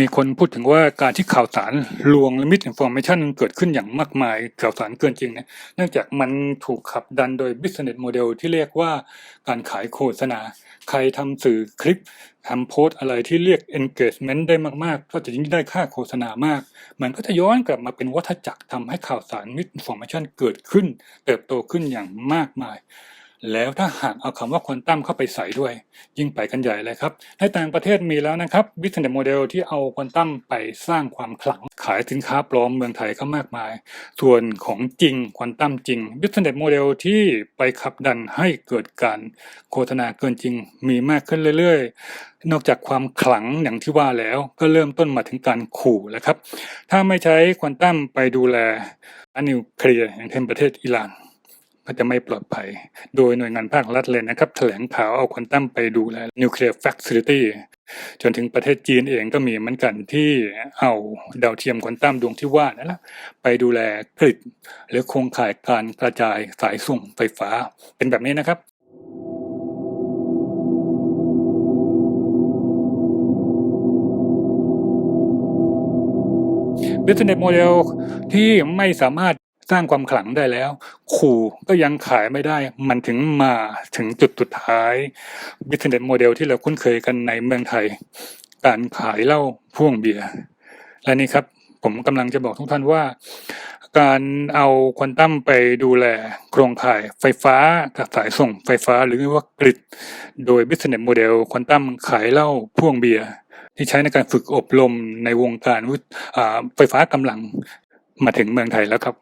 มีคนพูดถึงว่าการที่ข่าวสารลวงและมิสอินฟอร์เมชันเกิดขึ้นอย่างมากมายข่าวสารเกินจริงเนี่ยเนื่องจากมันถูกขับดันโดย business model ที่เรียกว่าการขายโฆษณา ใครทำสื่อคลิปทำโพสอะไรที่เรียก engagement ได้มากๆ ก็จะยิ่งได้ค่าโฆษณามาก มันก็จะย้อนกลับมาเป็นวัฏจักรทำให้ข่าวสาร misinformation เกิดขึ้น เติบโตขึ้นอย่างมากมาย แล้วถ้าหากเอาคำว่าควอนตัมเข้าไปใส่ด้วย ยิ่งไปกันใหญ่เลยครับ ในต่างประเทศมีแล้วนะครับ business model ที่เอาควอนตัมไปสร้างความขลัง ขายสินค้าปลอมเมืองไทยก็มากมาย ส่วนของจริงควอนตัมจริง business model ที่ไปขับดันให้เกิดการโฆษณาเกินจริงมีมากขึ้นเรื่อยๆ นอกจากความขลังอย่างที่ว่าแล้ว ก็เริ่มต้นมาถึงการขู่แล้วครับ ถ้าไม่ใช้ควอนตัมไปดูแลนิวเคลียร์อย่างเช่นประเทศอิหร่าน ก็จะไม่ปลอดภัย โดยหน่วยงานภาครัฐเลยนะครับ แถลงข่าวเอาควอนตัมไปดูแลนิวเคลียร์แฟคซิลิตี้จนถึงประเทศจีนเองก็มีเหมือนกันที่เอาดาวเทียมควอนตัมดวงที่ว่านั่นแหละไปดูแลกริดหรือโครงข่ายการกระจายสายส่งไฟฟ้าเป็นแบบนี้นะครับ business model ที่ไม่สามารถ สร้างความขลังได้แล้ว ขู่ก็ยังขายไม่ได้ มันถึงมาถึงจุดสุดท้าย business model ที่เราคุ้นเคยกันในเมืองไทย การขายเหล้าพ่วงเบียร์และนี่ครับ ผมกำลังจะบอกทุกท่านว่า การเอาควอนตัมไปดูแลโครงข่ายไฟฟ้ากับสายส่งไฟฟ้าหรือว่ากริดโดย business model ควอนตัมขายเหล้าพ่วงเบียร์ที่ใช้ในการฝึกอบรมในวงการไฟฟ้ากำลังมาถึงเมืองไทยแล้วครับ